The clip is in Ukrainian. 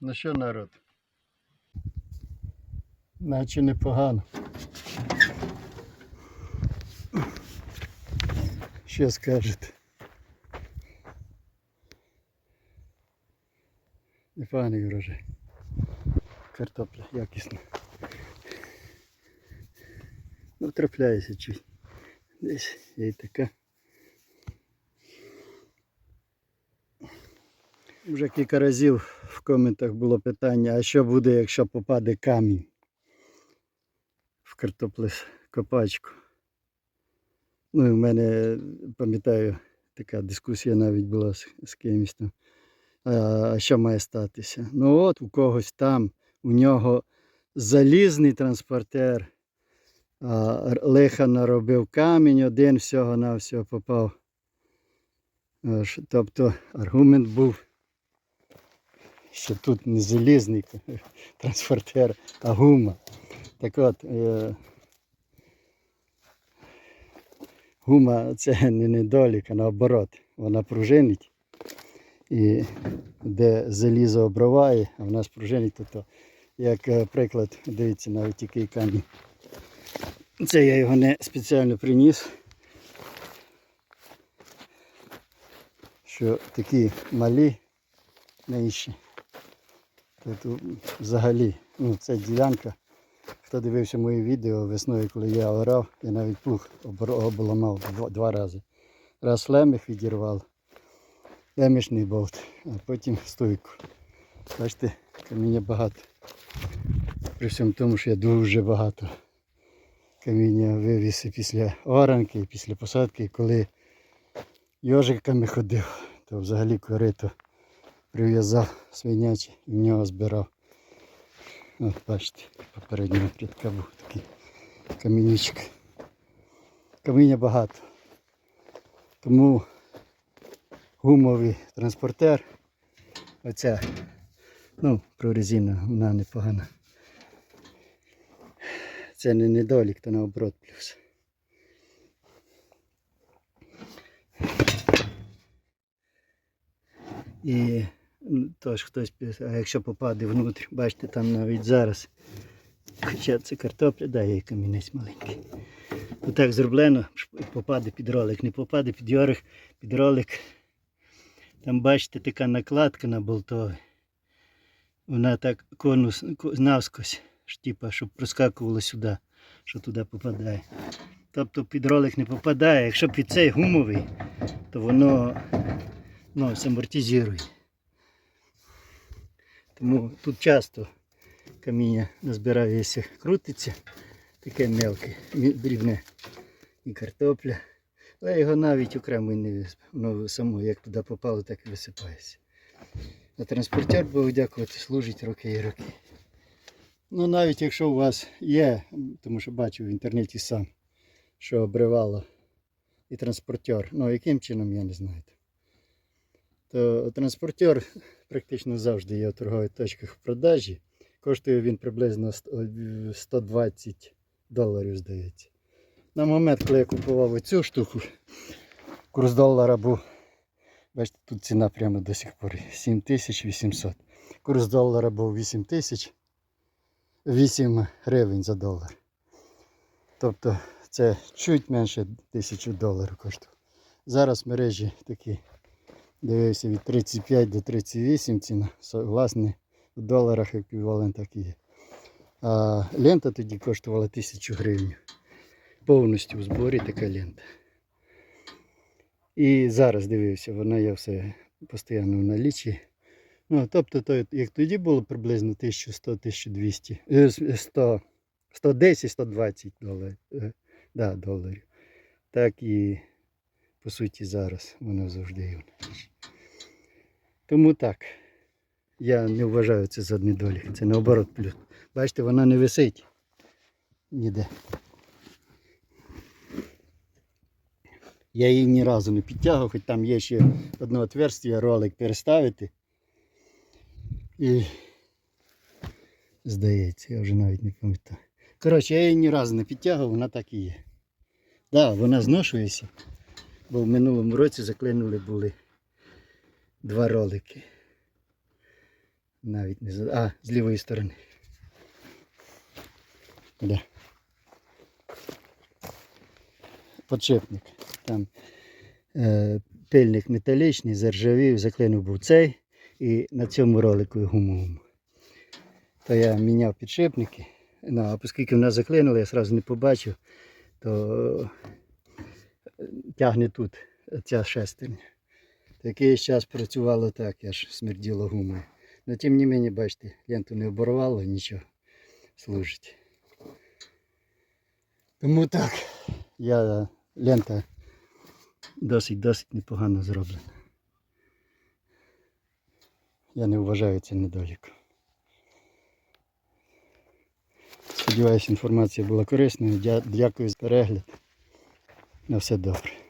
Ну що, народ? Наче непогано. Що скажете? Непоганий врожай. Картопля якісна. Ну, трапляється чуть. Десь є така. Вже кілька разів в коментах було питання, а що буде, якщо попаде камінь в картоплекопачку. Ну і в мене, пам'ятаю, така дискусія навіть була з, з кимось там. А, що має статися? Ну от у когось там, у нього залізний транспортер, а, лиха наробив камінь, один всього на всього попав. Тобто аргумент був, що тут не залізний транспортер, а гума. Так от, е, гума це не недолік, а наоборот. Вона пружинить. І де залізо обриває, а в нас пружинить, то, то як е, приклад, дивіться, навіть який камінь. Це я його не спеціально приніс. Що такі малі менші. Тут взагалі, ну, це ділянка. Хто дивився мої відео весною, коли я орав, я навіть плуг обламав два, рази. Раз леміх відірвав, лемішний болт, а потім стойку. Бачите, каміння багато. При всьому тому, що я дуже багато каміння вивіз після оранки, і після посадки, коли йожиками ходив, то взагалі корито прив'язав свиняче і в нього збирав. От бачите, попереднього рядка був такий камінючок. Каміння багато. Тому гумовий транспортер. Оця, ну, прорезина, вона непогана. Це не недолік, то наоборот плюс. І тож хтось а якщо попаде внутрі, бачите, там навіть зараз. Хоча це картопля, да, камінець маленький. Отак зроблено, попаде під ролик. Не попаде під йорик, під ролик. Там бачите така накладка на болтові. Вона так конус навскось, ж, типа, щоб проскакувало сюди, що туди попадає. Тобто під ролик не попадає. Якщо під цей гумовий, то воно ну, амортизує. Тому тут часто каміння назбираю, крутиться, таке мелке, дрібне і картопля. Але його навіть окремо не. Воно само як туди попало, так і висипається. А транспортер, Богу дякувати, служить роки і роки. Ну навіть якщо у вас є, тому що бачив в інтернеті сам, що обривало і транспортер, ну яким чином я не знаю. То транспортер практично завжди є в торгових точках в продажі. Коштує він приблизно 120 доларів, здається. На момент, коли я купував оцю штуку, курс долара був, бачите, тут ціна прямо до сих пор 7800. Курс долара був 8000, 8 гривень за долар. Тобто це чуть менше 1000 доларів коштує. Зараз мережі такі, дивився, від 35 до 38 ціна. Власне, в доларах еквівалент так є. А лента тоді коштувала 1000 гривень. Повністю в зборі така лента. І зараз дивився, вона є все постійно в налічі. Ну, тобто, то, як тоді було приблизно 1100-1200, е, с- 100, 110-120 доларів, е, да, доларів. Так і по суті зараз воно завжди є. Тому так. Я не вважаю це за недолік. Це наоборот плюс. Бачите, вона не висить ніде. Я її ні разу не підтягував, хоч там є ще одне отверстие, ролик переставити. І здається, я вже навіть не пам'ятаю. Коротше, я її ні разу не підтягував, вона так і є. Так, да, вона зношується, бо в минулому році заклинули були два ролики. Навіть не за. А, з лівої сторони. Да. Подшипник. Там е, пильник металічний, заржавів, заклинув був цей і на цьому ролику гумовому. То я міняв підшипники. Ну, а оскільки в нас я одразу не побачив, то е, тягне тут ця шестерня. Якийсь час працювало так, аж смерділо гумою. Но тим не мені, бачите, ленту не оборвало, нічого служить. Тому так, я лента досить-досить непогано зроблена. Я не вважаю це недоліком. Сподіваюсь, інформація була корисною. Дякую за перегляд. На все добре.